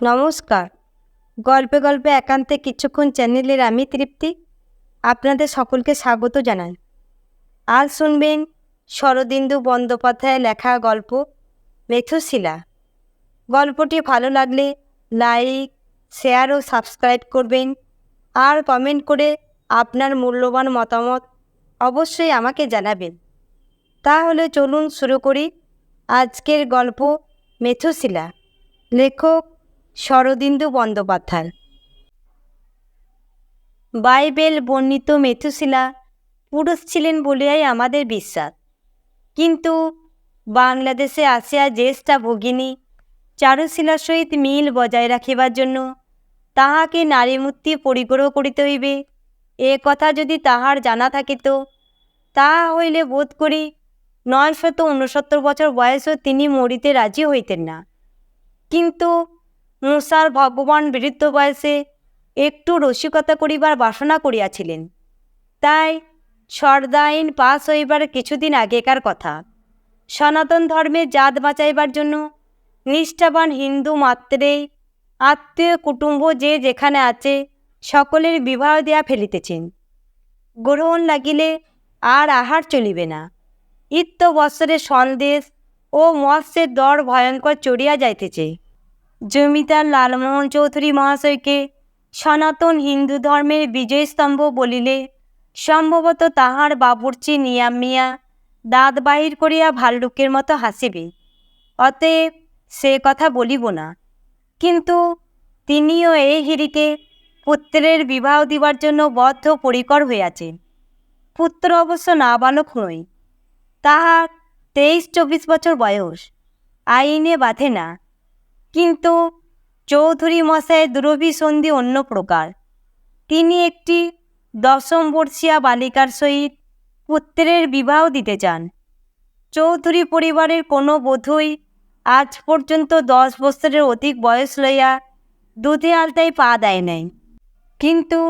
নমস্কার। গল্পে গল্পে একান্তে কিছুক্ষণ চ্যানেলের আমি তৃপ্তি, আপনাদের সকলকে স্বাগত জানাই। আজ শুনবেন শরদিন্দু বন্দ্যোপাধ্যায়ের লেখা গল্প মেথুশিলা গল্পটি ভালো লাগলে লাইক, শেয়ার ও সাবস্ক্রাইব করবেন। আর কমেন্ট করে আপনার মূল্যবান মতামত অবশ্যই আমাকে জানাবেন। তাহলে চলুন শুরু করি আজকের গল্প মেথুশিলা লেখক শরদিন্দু বন্দ্যোপাধ্যায়। বাইবেল বর্ণিত মেথুশিলা পুরুষ ছিলেন বলিয়াই আমাদের বিশ্বাস। কিন্তু বাংলাদেশে আসিয়া জ্যেষ্ঠা ভগিনী চারুশিলার সহিত মিল বজায় রাখিবার জন্য তাহাকে নারীমূর্তি পরিগ্রহ করিতে হইবে, এ কথা যদি তাহার জানা থাকিত তাহা হইলে বোধ করি নয়শত ঊনসত্তর বছর বয়সেও তিনি মরিতে রাজি হইতেন না। কিন্তু মুসার ভগবান বৃদ্ধ বয়সে একটু রসিকতা করিবার বাসনা করিয়াছিলেন। তাই সর্দা আইন পাস হইবার কিছুদিন আগেকার কথা। সনাতন ধর্মে জাত বাঁচাইবার জন্য নিষ্ঠাবান হিন্দু মাত্রেই আত্মীয় কুটুম্ব যে যেখানে আছে সকলের বিবাহ দেয়া ফেলিতেছেন। গ্রহণ লাগিলে আর আহার চলিবে না। ইত্য বৎসরে সন্দেশ ও মৎস্যের দর ভয়ঙ্কর চড়িয়া যাইতেছে। জমিদার লালমোহন চৌধুরী মহাশয়কে সনাতন হিন্দু ধর্মের বিজয়স্তম্ভ বলিলে সম্ভবত তাহার বাবুর্চি নিয়াম মিয়া দাঁত বাহির করিয়া ভাল্লুকের মতো হাসিবে। অতএব সে কথা বলিব না। কিন্তু তিনিও এই হিরিকে পুত্রের বিবাহ দিবার জন্য বদ্ধ পরিকর হইয়াছেন পুত্র অবশ্য নাবালক নয়। তাহার তেইশ চব্বিশ বছর বয়স। আইনে বাঁধে না। কিন্তু চৌধুরী মশাইয়ের দুরভিসন্ধি অন্য প্রকার। তিনি একটি দশম বর্ষীয়া বালিকার সহিত পুত্রের বিবাহ দিতে চান। চৌধুরী পরিবারের কোনো বধূই আজ পর্যন্ত দশ বছরের অধিক বয়স লইয়া দুধে আলতায় পা দেয় নাই। কিন্তু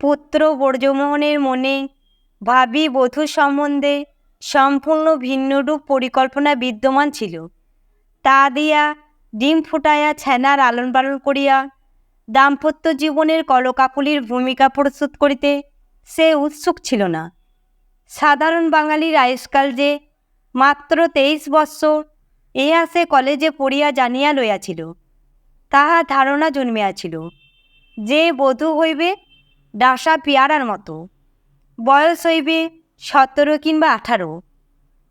পুত্র বর্জমোহনের মনে ভাবি বধূ সম্বন্ধে সম্পূর্ণ ভিন্নরূপ পরিকল্পনা বিদ্যমান ছিল। তা দিয়া ডিম ফুটাইয়া ছানার আলন পালন করিয়া দাম্পত্য জীবনের কলকাকুলির ভূমিকা প্রস্তুত করিতে সে উৎসুক ছিল না। সাধারণ বাঙালির আয়ুষ্কাল যে মাত্র তেইশ বৎসর ইহা সে কলেজে পড়িয়া জানিয়া লইয়াছিল, তাহা ধারণা জন্মিয়াছিল, যে বধূ হইবে ডাসা পিয়ারার মতো, বয়স হইবে সতেরো কিংবা আঠারো,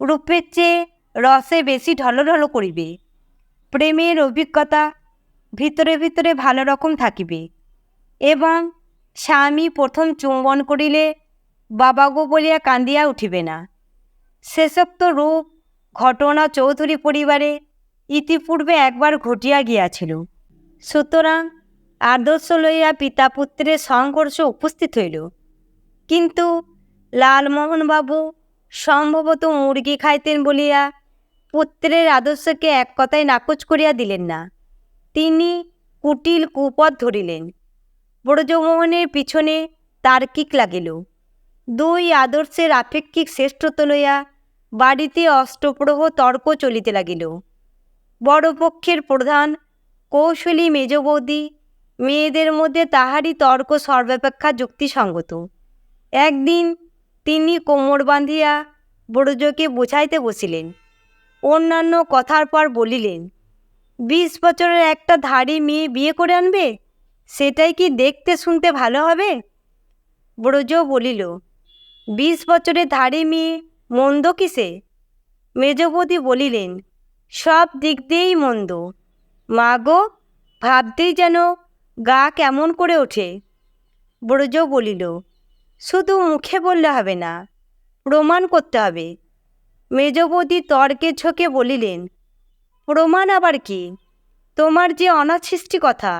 রূপের চেয়ে রসে বেশি ঢলঢল করিবে। প্রেমের অভিজ্ঞতা ভিতরে ভিতরে ভালো রকম থাকিবে। এবং স্বামী প্রথম চুম্বন করিলে বাবাগো বলিয়া কান্দিয়া উঠিবে না। শেষোক্ত রূপ, ঘটনা চৌধুরী পরিবারে ইতিপূর্বে একবার ঘটিয়া গিয়াছিল। সুতরাং আদর্শ লইয়া পিতা পুত্রের সংঘর্ষ উপস্থিত হইল। কিন্তু লালমোহনবাবু সম্ভবত মুরগি খাইতেন বলিয়া পুত্রের আদর্শকে এক কথায় নাকচ করিয়া দিলেন না। তিনি কুটিল কুপথ ধরিলেন। ব্রজমোহনের পিছনে তার্কিক লাগিল। দুই আদর্শের আপেক্ষিক শ্রেষ্ঠত্ব লইয়া বাড়িতে অষ্টপ্রহ তর্ক চলিতে লাগিল। বড় পক্ষের প্রধান কৌশলী মেজ বৌদি মেয়েদের মধ্যে তাহারই তর্ক সর্বাপেক্ষা যুক্তিসঙ্গত। একদিন তিনি কোমর বাঁধিয়া ব্রজকে বোঝাইতে বসিলেন। অন্যান্য কথার পর বলিলেন, বিশ বছরের একটা ধাড়ি মেয়ে বিয়ে করে আনবে? সেটাই কি দেখতে শুনতে ভালো হবে? ব্রজ বলিল, বিশ বছরের ধাড়ি মেয়ে মন্দ কিসে? মেজবতী বলিলেন, সব দিক দিয়েই মন্দ। মা গো ভাবতেই যেন গা কেমন করে ওঠে। ব্রজ বলিল, শুধু মুখে বললে হবে না, প্রমাণ করতে হবে। মেজবতী তর্কে ঝোঁকে বলিলেন, প্রমাণ আবার কি? তোমার যে অনাসৃষ্টি কথা,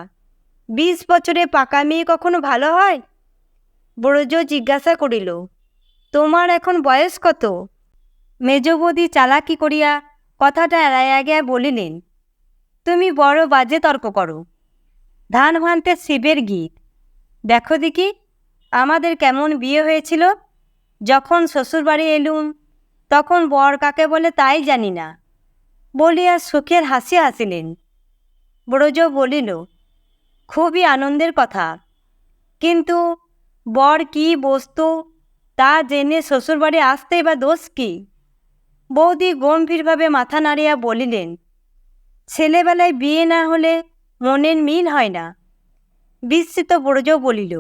বিশ বছরে পাকা মেয়ে কখনো ভালো হয়? ব্রজ জিজ্ঞাসা করিল, তোমার এখন বয়স কত? মেজবতী চালাকি করিয়া কথাটা এড়াইয়া গিয়া বলিলেন, তুমি বড় বাজে তর্ক করো। ধান ভানতে শিবের গীত। দেখো দেখি, আমাদের কেমন বিয়ে হয়েছিল? যখন শ্বশুরবাড়ি এলুম তখন বর কাকে বলে তাই জানি না। বলিয়া সুখের হাসি হাসিলেন। ব্রজ বলিল, খুবই আনন্দের কথা। কিন্তু বর কি বস্তু তা জেনে শ্বশুরবাড়ি আসতে বা দোষ কি? বৌদি গম্ভীরভাবে মাথা নাড়িয়া বলিলেন, ছেলেবেলায় বিয়ে না হলে মনের মিল হয় না। বিস্মিত ব্রজ বলিল,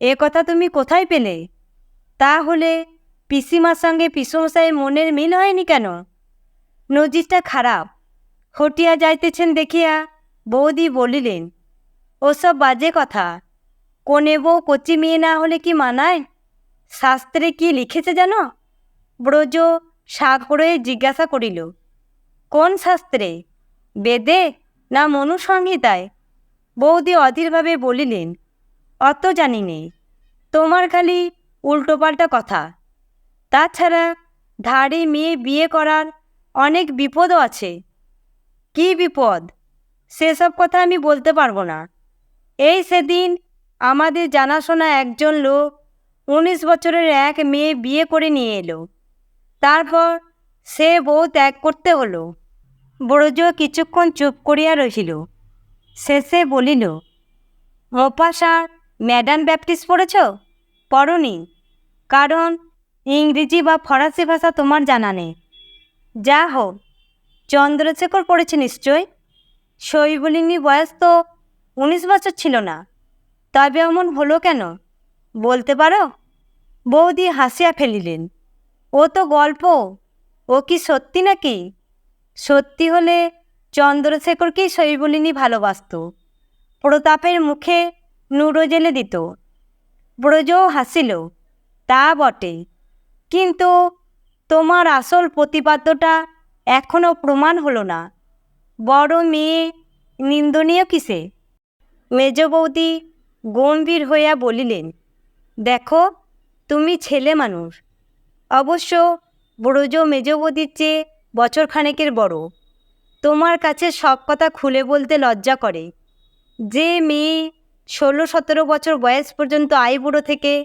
এ কথা তুমি কোথায় পেলে? তাহলে পিসিমার সঙ্গে পিসমশাইয়ের মনের মিল হয়নি কেন? নজিরটা খারাপ। হটিয়া যাইতেছেন দেখিয়া বৌদি বলিলেন, ওসব বাজে কথা। কোনে বউ কচি মেয়ে না হলে কি মানায়? শাস্ত্রে কি লিখেছে জানো? ব্রজ সাগরে জিজ্ঞাসা করিল, কোন শাস্ত্রে? বেদে না মনুসংহিতায়? বৌদি অধীরভাবে বলিলেন, অত জানি নে। তোমার খালি উল্টোপাল্টা কথা। তাছাড়া ধারে মেয়ে বিয়ে করার অনেক বিপদও আছে। কি বিপদ? সেসব কথা আমি বলতে পারব না। এই সেদিন আমাদের জানাশোনা একজন লোক উনিশ বছরের এক মেয়ে বিয়ে করে নিয়ে এলো। তারপর সে বউ ত্যাগ করতে হলো। ব্রজ কিছুক্ষণ চুপ করিয়া রহিল। শেষে বলিল মোপাসা ম্যাডাম ব্যাপটিস পড়েছ? পড়নি। কারণ ইংরেজি বা ফরাসি ভাষা তোমার জানা নেই। যা হোক চন্দ্রশেখর পড়েছে নিশ্চয়? শৈবলিনী বয়স তো উনিশ বছর ছিল না। তবে এমন হলো কেন? বলতে পারো? বৌদি হাসিয়া ফেলিলেন। ও তো গল্প, ও কি সত্যি নাকি? সত্যি হলে চন্দ্রশেখরকেই শৈবলিনী ভালোবাসত। প্রতাপের মুখে নুড়ো জেলে দিত। ব্রজও হাসিল। তা বটে। কিন্তু তোমার আসল প্রতিপাদ্যটা এখনও প্রমাণ হলো না। বড় মেয়ে নিন্দনীয় কিসে? মেজ বৌদি গম্ভীর হইয়া বলিলেন, দেখো, তুমি ছেলে মানুষ। অবশ্য ব্রজ মেজ বৌদির চেয়ে বছরখানেকের বড়। তোমার কাছে সব কথা খুলে বলতে লজ্জা করে। যে মেয়ে ষোলো সতেরো বছর বয়স পর্যন্ত আইবুড়ো থেকে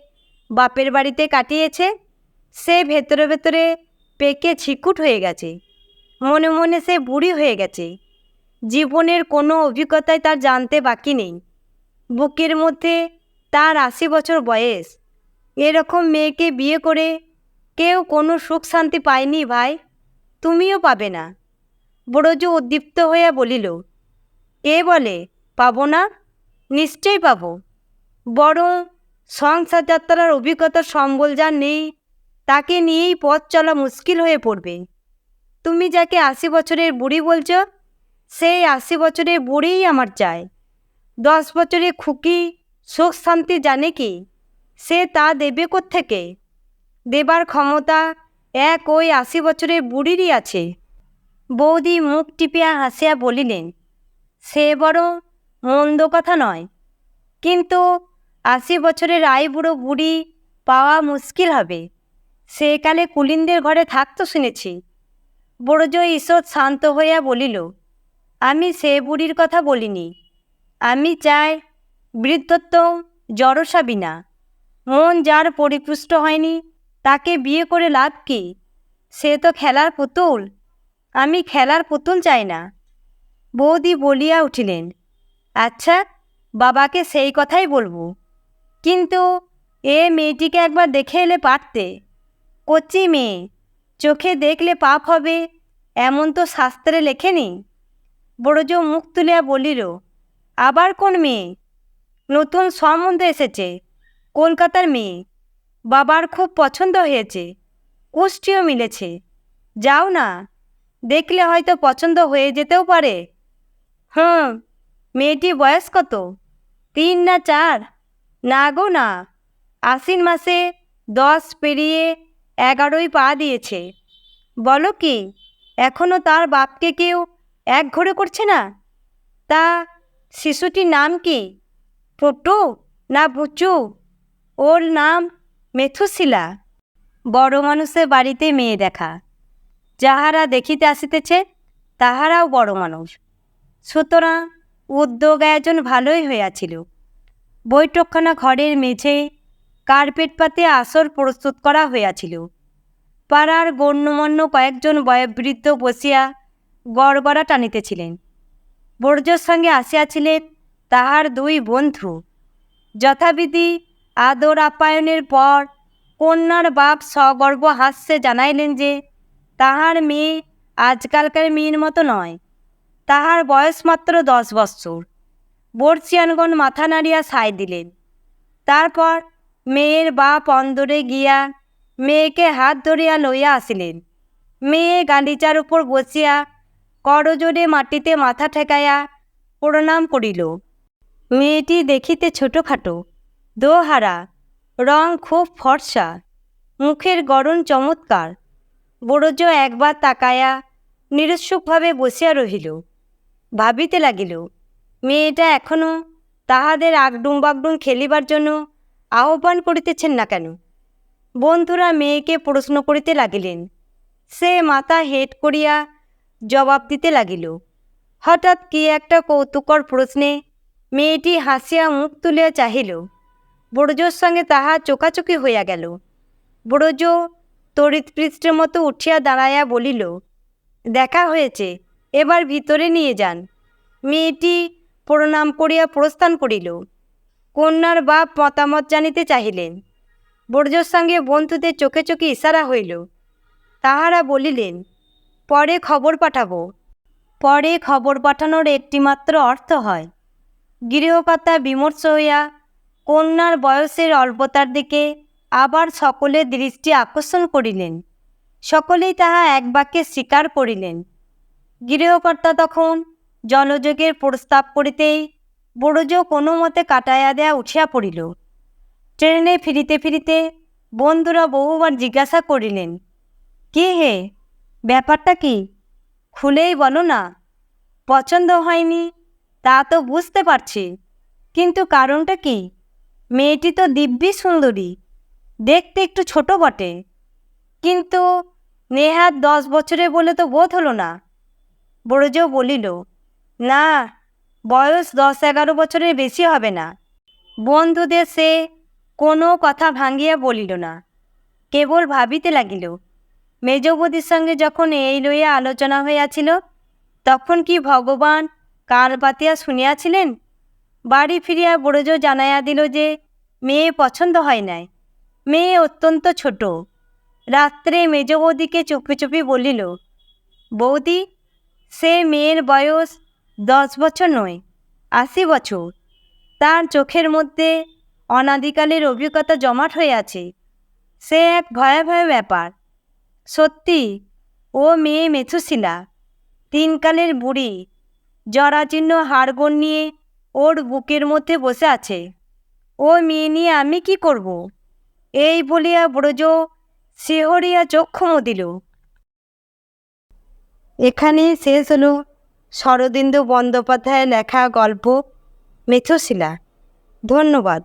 বাপের বাড়িতে কাটিয়েছে সে ভেতরে ভেতরে পেকে ছিকুট হয়ে গেছে। মনে মনে সে বুড়ি হয়ে গেছে। জীবনের কোনো অভিজ্ঞতায় তার জানতে বাকি নেই। বুকের মধ্যে তার আশি বছর বয়স। এরকম মেয়েকে বিয়ে করে কেউ কোনো সুখ শান্তি পায়নি ভাই। তুমিও পাবে না। ব্রজ উদ্দীপ্ত হইয়া বলিল কে বলে, পাবো না? নিশ্চয়ই পাবো। বরং সংসার যাত্রার অভিজ্ঞতার সম্বল যার নেই তাকে নিয়েই পথ চলা মুশকিল হয়ে পড়বে। তুমি যাকে আশি বছরের বুড়ি বলছ, সেই আশি বছরের বুড়িই আমার চায়। দশ বছরের খুকি, সুখ শান্তি জানে কি? সে তা দেবে থেকে দেবার ক্ষমতা এক ওই আশি বছরের বুড়িরই আছে। বৌদি মুখ টিপিয়া হাসিয়া বলিলেন, সে বড় মন্দ কথা নয়। কিন্তু আশি বছরের আই বুড়ো বুড়ি পাওয়া মুশকিল হবে। সেকালে কুলিনদের ঘরে থাকতো শুনেছি। বড়জ ঈশ্বর শান্ত হইয়া বলিল, আমি সে বুড়ির কথা বলিনি। আমি চাই বৃদ্ধত্ব জড়সা বিনা। মন যার পরিপুষ্ট হয়নি, তাকে বিয়ে করে লাভ কি? সে তো খেলার পুতুল। আমি খেলার পুতুল চাই না। বৌদি বলিয়া উঠিলেন আচ্ছা বাবাকে সেই কথাই বলব। কিন্তু এ মেয়েটিকে একবার দেখে এলে পারতে। কচি মেয়ে, চোখে দেখলে পাপ হবে, এমন তো শাস্ত্রে লেখেনি? বড়জ মুখ তুলিয়া বলিল, আবার কোন মেয়ে? নতুন সম্বন্ধ এসেছে, কলকাতার মেয়ে, বাবার খুব পছন্দ হয়েছে, কুষ্টিও মিলেছে, যাও না, দেখলে হয়তো পছন্দ হয়ে যেতেও পারে। হুম মেয়েটি বয়স কত? তিন না চার? না গো না, আশ্বিন মাসে দশ পেরিয়ে এগারোই পা দিয়েছে। বলো কি এখনও তার বাপকে কেউ এক ঘরে করছে না? তা শিশুটির নাম কি? পটু না বুচু? ওর নাম মেথুশিলা। বড় মানুষের বাড়িতে মেয়ে দেখা। যাহারা দেখিতে আসিতেছে, তাহারাও বড় মানুষ। সুতরাং উদ্যোগ আয়োজন ভালোই হইয়াছিল। বৈঠকখানা ঘরের মেঝে কার্পেট পাতে আসর প্রস্তুত করা হইয়াছিল। পাড়ার গণ্যমান্য কয়েকজন বয়োবৃদ্ধ বসিয়া গড়গড়া টানিতেছিলেন। বর্জ্যর সঙ্গে আসিয়াছিলেন তাহার দুই বন্ধু। যথাবিধি আদর আপ্যায়নের পর কন্যার বাপ সগর্ব হাস্যে জানাইলেন যে, তাহার মেয়ে আজকালকার মেয়ের মতো নয়। তাহার বয়স মাত্র দশ বৎসর। বর্ষিয়ানগণ মাথা নাড়িয়া সায় দিলেন। তারপর মেয়ের বাপ অন্দরে গিয়া মেয়েকে হাত ধরিয়া লইয়া আসিলেন। মেয়ে গালিচার উপর বসিয়া করজোরে মাটিতে মাথা ঠেকাইয়া প্রণাম করিল। মেয়েটি দেখিতে ছোটোখাটো, দোহারা, রং খুব ফর্সা, মুখের গড়ন চমৎকার বড়জ একবার তাকায়া নিরুৎসুকভাবে বসিয়া রহিল। ভাবিতে লাগিল, মেয়েটা এখনও তাহাদের আগডুম বাগডুম খেলিবার জন্য আহ্বান করিতেছেন না কেন? বন্ধুরা মেয়েকে প্রশ্ন করিতে লাগিলেন। সে মাথা হেট করিয়া জবাব দিতে লাগিল। হঠাৎ কি একটা কৌতুকর প্রশ্নে মেয়েটি হাসিয়া মুখ তুলিয়া চাহিল। বড়জোর সঙ্গে তাহা চোকাচোকি হইয়া গেল। বড়জ তড়িৎপৃষ্ঠের মতো উঠিয়া দাঁড়াইয়া বলিল, দেখা হয়েছে, এবার ভিতরে নিয়ে যান। মেয়েটি প্রণাম করিয়া প্রস্থান করিল। কন্যার বাপ মতামত জানিতে চাহিলেন। বর্জর সঙ্গে বন্ধুদের চোখে চোখে ইশারা হইল। তাহারা বলিলেন, পরে খবর পাঠাবো। পরে খবর পাঠানোর একটিমাত্র অর্থ হয়। গৃহকর্তা বিমর্ষ হইয়া কন্যার বয়সের অল্পতার দিকে আবার সকলের দৃষ্টি আকর্ষণ করিলেন। সকলেই তাহা এক বাক্যে স্বীকার করিলেন। গৃহকর্তা তখন জলযোগের প্রস্তাব করিতেই বড়জ কোনো মতে কাটাইয়া দেয়া উঠিয়া পড়িল। ট্রেনে ফিরিতে ফিরিতে বন্ধুরা বহুবার জিজ্ঞাসা করিলেন, কে হে, ব্যাপারটা কি? খুলেই বলো না। পছন্দ হয়নি, তা তো বুঝতে পারছি। কিন্তু কারণটা কি? মেয়েটি তো দিব্যি সুন্দরী, দেখতে একটু ছোট বটে। কিন্তু নেহাত দশ বছরে বলে তো বোধ হলো না। বড়জো বলিল, না বয়স দশ এগারো বছরের বেশি হবে না। বন্ধুদের সে কোনো কথা ভাঙ্গিয়া বলিল না। কেবল ভাবিতে লাগিল, মেজবদির সঙ্গে যখন এই লইয়া আলোচনা হইয়াছিল, তখন কি ভগবান কান পাতিয়া শুনিয়াছিলেন? বাড়ি ফিরিয়া বড়জো জানাইয়া দিল যে, মেয়ে পছন্দ হয় নাই। মেয়ে অত্যন্ত ছোট। রাত্রে মেজ বৌদিকে চুপি চুপি বলিল, বৌদি, সে মেয়ের বয়স দশ বছর নয়, আশি বছর। তার চোখের মধ্যে অনাদিকালের অভিজ্ঞতা জমাট হয়ে আছে। সে এক ভয়াবহ ব্যাপার। সত্যি, ও মেয়ে মেথুশিলা, তিনকালের বুড়ি, জরাজীর্ণ হাড়গোড় নিয়ে ওর বুকের মধ্যে বসে আছে। ও মেয়ে নিয়ে আমি কি করব? এই বলিয়া ব্রজ শিহরিয়া চক্ষু মুদিল। এখানে শেষ হলো শরদিন্দু বন্দ্যোপাধ্যায়ের লেখা গল্প মেথশিলা ধন্যবাদ।